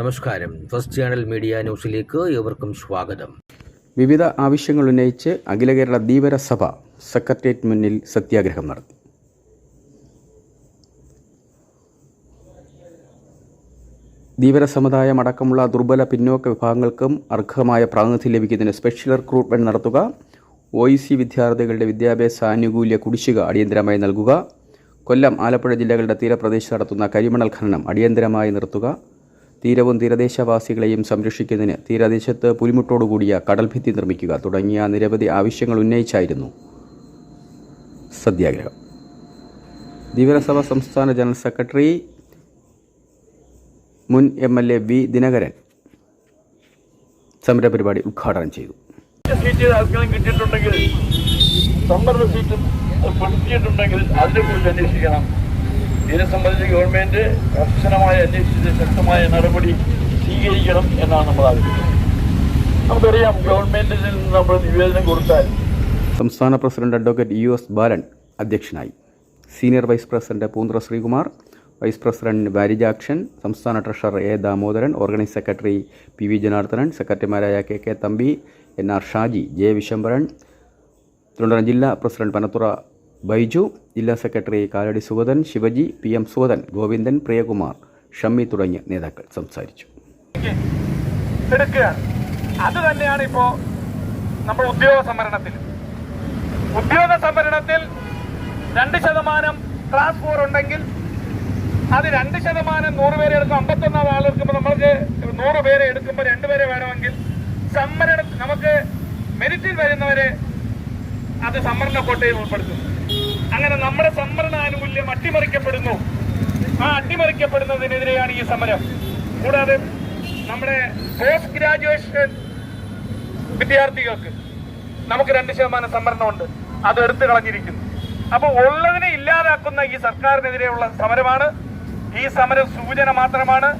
നമസ്കാരം. First channel media ന്യൂസിലേക്ക് ഏവർക്കും സ്വാഗതം. വിവിധ ആവശ്യങ്ങൾ ഉന്നയിച്ച് അഖില കേരള ധീവര സഭ സെക്രട്ടേറിയറ്റ് മുന്നിൽ സത്യാഗ്രഹം നടത്തി. ധീവര സമുദായം അടക്കമുള്ള ദുർബല പിന്നോക്ക വിഭാഗങ്ങൾക്കും അർഹമായ പ്രാതിനിധ്യം ലഭിക്കുന്നതിന് സ്പെഷ്യൽ റിക്രൂട്ട്മെന്റ് നടത്തുക ഒ സി വിദ്യാർത്ഥികളുടെ വിദ്യാഭ്യാസ ആനുകൂല്യ കുടിശ്ശിക അടിയന്തരമായി നൽകുക കൊല്ലം ആലപ്പുഴ ജില്ലകളുടെ തീരപ്രദേശത്ത് നടത്തുന്ന കരിമണൽ ഖനനം അടിയന്തരമായി നിർത്തുക തീരവും തീരദേശവാസികളെയും സംരക്ഷിക്കുന്നതിന് തീരദേശത്ത് പുലിമുട്ടോടുകൂടിയ കടൽഭിത്തി നിർമ്മിക്കുക തുടങ്ങിയ നിരവധി ആവശ്യങ്ങൾ ഉന്നയിച്ചായിരുന്നു സത്യാഗ്രഹം. ദിവനസഭ സംസ്ഥാന ജനറൽ സെക്രട്ടറി മുൻ M L A V Dinakaran സമരപരിപാടി ഉദ്ഘാടനം ചെയ്തു. സീറ്റ് ആർക്കെങ്കിലും കിട്ടിയിട്ടുണ്ടെങ്കിൽ അതിനെക്കുറിച്ച് അന്വേഷിക്കണം. ഇതിനെ സംബന്ധിച്ച് ഗവൺമെന്റ് കർശനമായ അന്വേഷിച്ച് ശക്തമായ നടപടി സ്വീകരിക്കണം എന്നാണ് നമ്മൾ ആഗ്രഹിക്കുന്നത്. നമുക്കറിയാം ഗവൺമെന്റിൽ നിന്ന് നമ്മൾ നിവേദനം കൊടുത്താൽ സംസ്ഥാന president advocate U S Balan അധ്യക്ഷനായി. Senior vice president Poonthra Sreekumar vice president Varijakshan സംസ്ഥാന treasurer A Damodaran organise secretary P V Janardhanan സെക്രട്ടറിമാരായ K K Thampi N R Shaji J Vishambaran Thiruvananthapuram ജില്ലാ പ്രസിഡന്റ് പനത്തുറ ബൈജു ജില്ലാ secretary Kalady Sugathan Sivaji P M Sugathan Govindan Priyakumar Shammi തുടങ്ങിയ നേതാക്കൾ സംസാരിച്ചു. അത് തന്നെയാണ് ഇപ്പോ നമ്മൾ ഉദ്യോഗ സംവരണത്തിൽ. ഉദ്യോഗ സംവരണത്തിൽ രണ്ട് ശതമാനം ക്ലാസ് ഫോർ ഉണ്ടെങ്കിൽ അത് രണ്ട് ശതമാനം നൂറ് പേരെ എടുക്കും. അമ്പത്തൊന്നാം ആൾ എടുക്കുമ്പോൾ നമ്മൾക്ക് നൂറ് പേരെ എടുക്കുമ്പോൾ രണ്ടുപേരെ വേണമെങ്കിൽ സംവരണ നമുക്ക് മെരിറ്റിൽ വരുന്നവരെ അത് സംവരണ കോട്ടയിൽ ഉൾപ്പെടുത്തുന്നു അങ്ങനെ നമ്മുടെ സംവരണ ആനുകൂല്യം അട്ടിമറിക്കപ്പെടുന്നു. ആ അട്ടിമറിക്കപ്പെടുന്നതിനെതിരെയാണ് ഈ സമരം. കൂടാതെ നമ്മുടെ പോസ്റ്റ് ഗ്രാജുവേഷൻ വിദ്യാർത്ഥികൾക്ക് നമുക്ക് രണ്ട് ശതമാനം സംവരണമുണ്ട്. അത് എടുത്തു കളഞ്ഞിരിക്കുന്നു. അപ്പൊ ഉള്ളതിനെ ഇല്ലാതാക്കുന്ന ഈ സർക്കാരിനെതിരെയുള്ള സമരമാണ്. ഈ സമരം സൂചന മാത്രമാണ്.